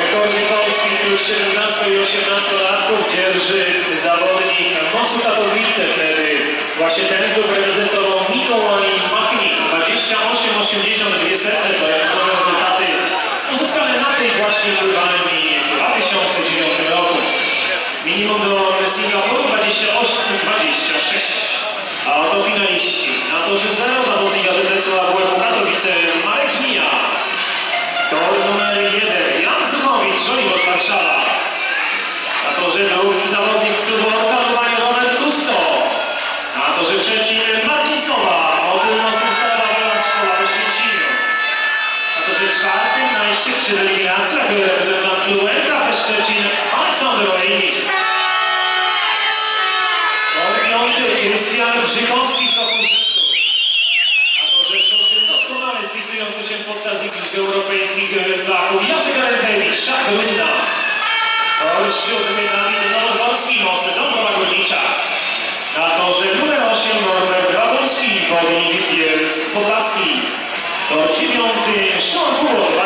Rekordy Polski wśród 17 i 18 latków dzierży zawodnik Mosu Katowice wtedy. Właśnie ten klub reprezentował Mikołaj Machnik. 28,82 setne to jak mówią rezultaty uzyskane na tej właśnie pływalni w 2009 roku. Minimum do Singapuru 28,26. Czwartym najszybszy w eliminacji, jako reprezentant klubu LKP Szczecin Aleksander Olejnik. Tor piąty Krystian Brzykowski z Okulczyców. A to rzecz szóstym doskonale spisujący się podczas Igrzysk Europejskich w Baku Jacek Arenkiewicz, Szach Rudna. Tor siódmy Dawid Nowodworski, Mosy Dąbrowa Górnicza. Na torze numer 8 Norbert Grabowski, Wodnik Bielsk Podlaski. 呃即将对上座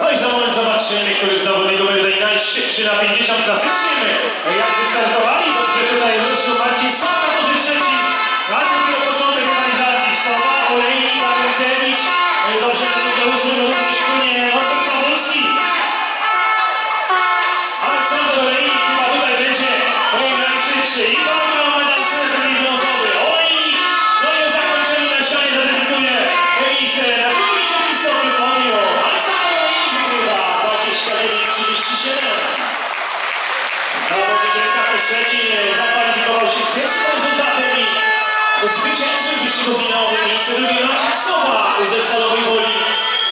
No i za moment zobaczymy, który z zawodników będzie najszybszy na 50 klasycznym. Jak wystartowali, to tutaj ruszył Marcin Sowa, to że trzeci. Bardzo miło początek realizacji. Sowa, Olejnik, Arentewicz. Dobrze, RKP Szczecin zakwalifikował się z pierwszym rezultatem i zwyciężył wyścigu Sowa ze Stalowego